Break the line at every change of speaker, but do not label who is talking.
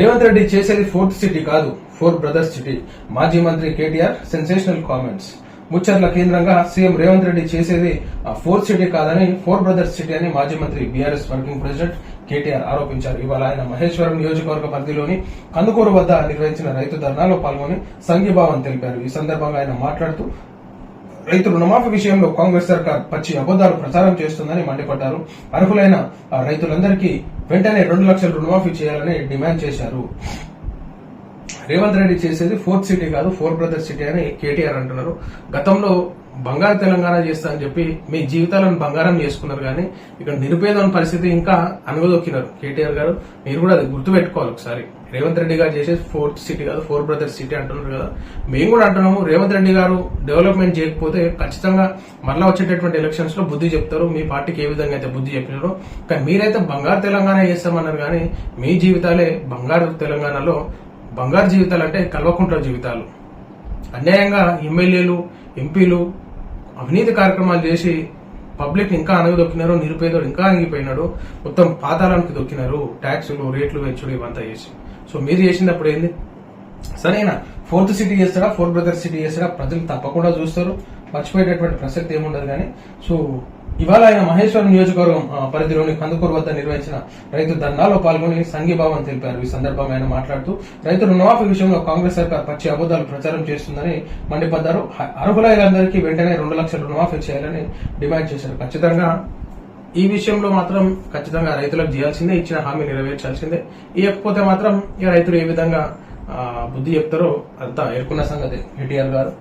రేవంత్ రెడ్డి చేసేది fourth city కాదు four brothers city. మాజీ మంత్రి కేటీఆర్ సెన్సేషనల్ కామెంట్స్. ముచ్చర్ల కేంద్రంగా సీఎం రేవంత్ రెడ్డి చేసేది ఆ ఫోర్త్ సిటీ కాదని ఫోర్ బ్రదర్స్ సిటీ అని మాజీ మంత్రి బీఆర్ఎస్ వర్కింగ్ ప్రెసిడెంట్ కేటీఆర్ ఆరోపించారు. ఇవాళ ఆయన మహేశ్వరం నియోజకవర్గ పరిధిలోని కందుకూరు వద్ద నిర్వహించిన రైతు ధర్నాలో పాల్గొని సంఘీభావం తెలిపారు. ఈ సందర్భంగా ఆయన మాట్లాడుతూ రైతు రుణమాఫీ విషయంలో కాంగ్రెస్ సర్కార్ పచ్చి అబద్దాలు ప్రచారం చేస్తుందని మండిపడ్డారు. అర్హులైన ఆ రైతులందరికీ వెంటనే రెండు లక్షల రుణమాఫీ చేయాలని డిమాండ్ చేశారు. రేవంత్ రెడ్డి చేసేది ఫోర్త్ సిటీ కాదు ఫోర్ బ్రదర్స్ సిటీ అని కేటీఆర్ అంటున్నారు. గతంలో బంగారు తెలంగాణ చేస్తా అని చెప్పి మీ జీవితాలను బంగారం చేసుకున్నారు కానీ ఇక్కడ నిరుపేదల పరిస్థితి ఇంకా అనుగదొక్కినారు. కేటీఆర్ గారు మీరు కూడా అది గుర్తుపెట్టుకోవాలి ఒకసారి. రేవంత్ రెడ్డి గారు చేసేది ఫోర్త్ సిటీ కాదు ఫోర్ బ్రదర్స్ సిటీ అంటున్నారు కదా. మేము కూడా అంటున్నాము రేవంత్ రెడ్డి గారు డెవలప్మెంట్ చేయకపోతే ఖచ్చితంగా మరలా వచ్చేటటువంటి ఎలక్షన్స్లో బుద్ధి చెప్తారు. మీ పార్టీకి ఏ విధంగా అయితే బుద్ధి చెప్పినారో. కానీ మీరైతే బంగారు తెలంగాణ చేస్తామన్నారు కానీ మీ జీవితాలే బంగారు తెలంగాణలో బంగారు జీవితాలు అంటే కల్వకుంట్ల జీవితాలు. అన్యాయంగా ఎమ్మెల్యేలు ఎంపీలు అవినీతి కార్యక్రమాలు చేసి పబ్లిక్ ఇంకా అనగదొక్కినారు నిరుపేదలు ఇంకా అణిగిపోయినాడు మొత్తం పాతాళానికి దొక్కినారు. ట్యాక్సులు రేట్లు పెంచుడు ఇవంతా చేసి. సో మీరు చేసినప్పుడు ఏంది? సరేనా ఫోర్త్ సిటీ చేస్తాడా ఫోర్త్ బ్రదర్ సిటీ చేస్తాడా? ప్రజలు తప్పకుండా చూస్తారు. మర్చిపోయేటటువంటి ప్రసక్తి ఏముండదు కానీ. సో ఇవాళ ఆయన మహేశ్వరం నియోజకవర్గం పరిధిలోని కందుకూరు వద్ద నిర్వహించిన రైతు ధర్నాలో పాల్గొని సంఘీభావం తెలిపారు. ఈ సందర్భంగా ఆయన మాట్లాడుతూ రైతు రుణమాఫీ విషయంలో కాంగ్రెస్ సర్కార్ పచ్చి అబద్దాలు ప్రచారం చేస్తుందని మండిపడ్డారు. హ- అర్హులైనందరికీ వెంటనే రెండు లక్షల రుణమాఫీ చేయాలని డిమాండ్ చేశారు. ఖచ్చితంగా ఈ విషయంలో మాత్రం ఖచ్చితంగా రైతులకు చేయాల్సిందే ఇచ్చిన హామీ నెరవేర్చాల్సిందే. ఇవ్వకపోతే మాత్రం ఇక రైతులు ఏ విధంగా బుద్ధి చెప్తారో అంతా ఎరుకున్న సంగతి. కేటీఆర్ గారు.